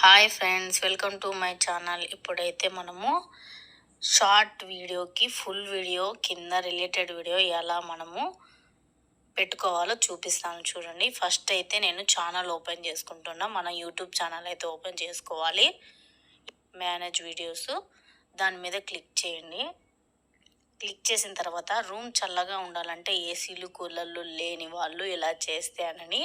Hi friends welcome to my channel ఇప్పుడైతే మనము short వీడియోకి ఫుల్ వీడియో కింద రిలేటెడ్ వీడియో ఎలా మనము పెట్టుకోవాలో చూపిస్తాను చూడండి. ఫస్ట్ అయితే నేను ఛానల్ ఓపెన్ చేసుకుంటున్నా. మన యూట్యూబ్ ఛానల్ అయితే ఓపెన్ చేసుకోవాలి. మేనేజ్ వీడియోస్ దాని మీద క్లిక్ చేయండి. క్లిక్ చేసిన తర్వాత రూమ్ చల్లగా ఉండాలంటే ఏసీలు కూలర్లు లేని వాళ్ళు ఇలా చేస్తే అని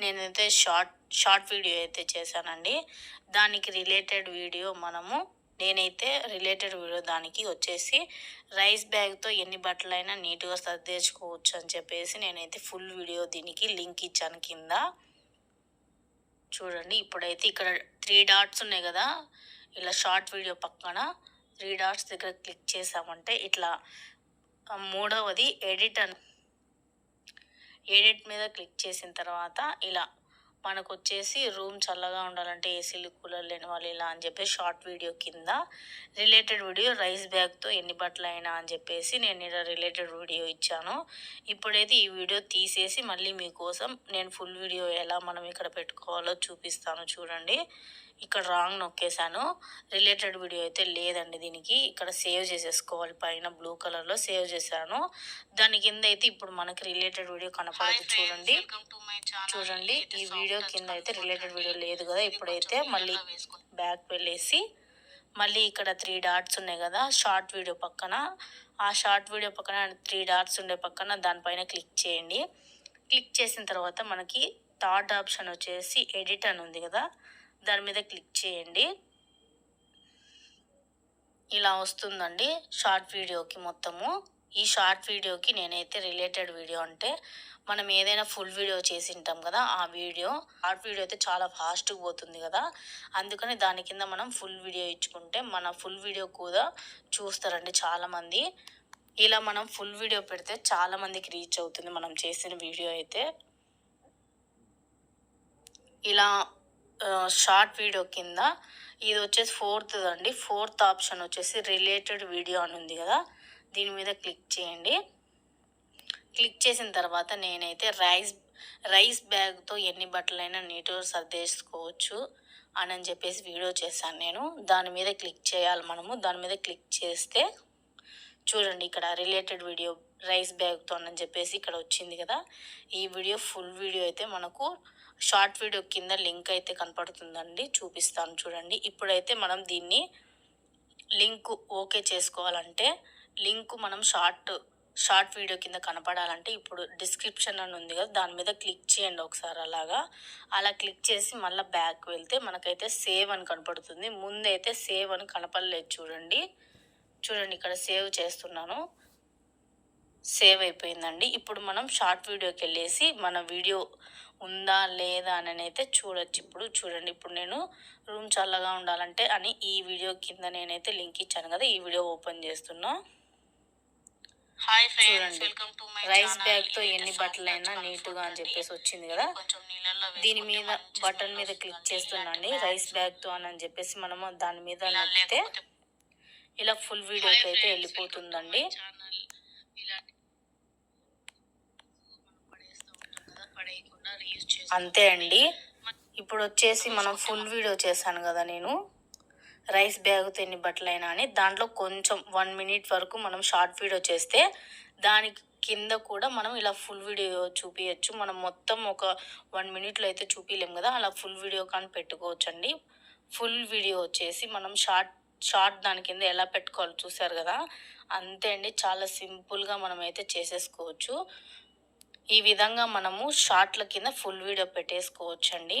నేనైతే షార్ట్ షార్ట్ వీడియో అయితే చేశానండి. దానికి రిలేటెడ్ వీడియో మనము నేనైతే రిలేటెడ్ వీడియో దానికి వచ్చేసి రైస్ బ్యాగ్తో ఎన్ని బట్టలైనా నీట్గా సర్దేసుకోవచ్చు అని చెప్పేసి నేనైతే ఫుల్ వీడియో దీనికి లింక్ ఇచ్చాను కింద. చూడండి ఇప్పుడైతే ఇక్కడ త్రీ డాట్స్ ఉన్నాయి కదా ఇలా షార్ట్ వీడియో పక్కన. త్రీ డాట్స్ దగ్గర క్లిక్ చేసామంటే ఇట్లా మూడవది ఎడిట్ అని. ఎడిట్ మీద క్లిక్ చేసిన తర్వాత ఇలా మనకు వచ్చేసి రూమ్ చల్లగా ఉండాలంటే ఏసీలు కూలర్ లేని వాళ్ళు ఇలా అని చెప్పి షార్ట్ వీడియో కింద రిలేటెడ్ వీడియో రైస్ బ్యాగ్తో ఎన్ని బట్టలు అయినా అని చెప్పేసి నేను ఇలా రిలేటెడ్ వీడియో ఇచ్చాను. ఇప్పుడైతే ఈ వీడియో తీసేసి మళ్ళీ మీకోసం నేను ఫుల్ వీడియో ఎలా మనం ఇక్కడ పెట్టుకోవాలో చూపిస్తాను చూడండి. ఇక్కడ రాంగ్ నొక్కేసాను రిలేటెడ్ వీడియో అయితే లేదండి దీనికి. ఇక్కడ సేవ్ చేసేసుకోవాలి. పైన బ్లూ కలర్లో సేవ్ చేశాను. దాని కింద అయితే ఇప్పుడు మనకి రిలేటెడ్ వీడియో కనపడదు చూడండి. చూడండి ఈ వీడియో వీడియో కింద అయితే రిలేటెడ్ వీడియో లేదు కదా. ఇప్పుడైతే మళ్ళీ బ్యాక్ వెళ్ళేసి మళ్ళీ ఇక్కడ త్రీ డాట్స్ ఉన్నాయి కదా షార్ట్ వీడియో పక్కన. ఆ షార్ట్ వీడియో పక్కన త్రీ డాట్స్ ఉండే పక్కన దానిపైన క్లిక్ చేయండి. క్లిక్ చేసిన తర్వాత మనకి థర్డ్ ఆప్షన్ వచ్చేసి ఎడిట్ అని ఉంది కదా దాని మీద క్లిక్ చేయండి. ఇలా వస్తుందండి షార్ట్ వీడియోకి మొత్తము. ఈ షార్ట్ వీడియోకి నేనైతే రిలేటెడ్ వీడియో అంటే మనం ఏదైనా ఫుల్ వీడియో చేసి ఉంటాం కదా ఆ వీడియో. షార్ట్ వీడియో అయితే చాలా ఫాస్ట్గా పోతుంది కదా. అందుకని దాని కింద మనం ఫుల్ వీడియో ఇచ్చుకుంటే మన ఫుల్ వీడియో కూడా చూస్తారండి చాలామంది. ఇలా మనం ఫుల్ వీడియో పెడితే చాలామందికి రీచ్ అవుతుంది మనం చేసిన వీడియో అయితే. ఇలా షార్ట్ వీడియో కింద ఇది వచ్చేసి ఫోర్త్ అండి ఫోర్త్ ఆప్షన్ వచ్చేసి రిలేటెడ్ వీడియో అని ఉంది కదా. దీని మీద క్లిక్ చేయండి. క్లిక్ చేసిన తర్వాత నేనైతే రైస్ రైస్ బ్యాగ్తో ఎన్ని బట్టలైనా నీట్గా సర్దేసుకోవచ్చు అని అని చెప్పేసి వీడియో చేశాను నేను. దాని మీద క్లిక్ చేయాలి మనము. దాని మీద క్లిక్ చేస్తే చూడండి ఇక్కడ రిలేటెడ్ వీడియో రైస్ బ్యాగ్తో అని చెప్పేసి ఇక్కడ వచ్చింది కదా. ఈ వీడియో ఫుల్ వీడియో అయితే మనకు షార్ట్ వీడియో కింద లింక్ అయితే కనపడుతుందండి. చూపిస్తాను చూడండి. ఇప్పుడైతే మనం దీన్ని లింక్ ఓకే చేసుకోవాలంటే లింక్ మనం షార్ట్ షార్ట్ వీడియో కింద కనపడాలంటే ఇప్పుడు డిస్క్రిప్షన్ అని ఉంది కదా దాని మీద క్లిక్ చేయండి ఒకసారి అలాగా. అలా క్లిక్ చేసి మళ్ళీ బ్యాక్ వెళ్తే మనకైతే సేవ్ అని కనపడుతుంది. ముందైతే సేవ్ అని కనపడలేదు చూడండి. చూడండి ఇక్కడ సేవ్ చేస్తున్నాను. సేవ్ అయిపోయిందండి. ఇప్పుడు మనం షార్ట్ వీడియోకి వెళ్ళేసి మన వీడియో ఉందా లేదా అని అయితే చూడొచ్చు. ఇప్పుడు చూడండి ఇప్పుడు నేను రూమ్ చల్లగా ఉండాలంటే అని ఈ వీడియో కింద నేనైతే లింక్ ఇచ్చాను కదా ఈ వీడియో ఓపెన్ చేస్తున్నా. Hi friends welcome to my rice బ్యాగ్తో ఎన్ని బట్టలైనా నీట్గా అని చెప్పేసి వచ్చింది కదా. దీని మీద బటన్ మీద క్లిక్ చేస్తున్నాండి. రైస్ బ్యాగ్తో అని చెప్పేసి మనము దాని మీద నొక్కితే ఇలా ఫుల్ వీడియోకి అయితే వెళ్ళిపోతుందండి. అంతే అండి. ఇప్పుడు వచ్చేసి మనం ఫుల్ వీడియో చేశాను కదా నేను. రైస్ బ్యాగ్తో ఎన్ని బట్టలైనా అని దాంట్లో కొంచెం వన్ మినిట్ వరకు మనం షార్ట్ వీడియో చేస్తే దానికి కింద కూడా మనం ఇలా ఫుల్ వీడియో చూపించచ్చు మనం మొత్తం ఒక వన్ మినిట్లో అయితే చూపించలేం కదా అలా ఫుల్ వీడియో కానీ పెట్టుకోవచ్చండి. ఫుల్ వీడియో వచ్చేసి మనం షార్ట్ షార్ట్ దాని కింద ఎలా పెట్టుకోవాలో చూసారు కదా అంతే అండి. చాలా సింపుల్గా మనం అయితే చేసేసుకోవచ్చు. ఈ విధంగా మనము షార్ట్ల కింద ఫుల్ వీడియో పెట్టేసుకోవచ్చు అండి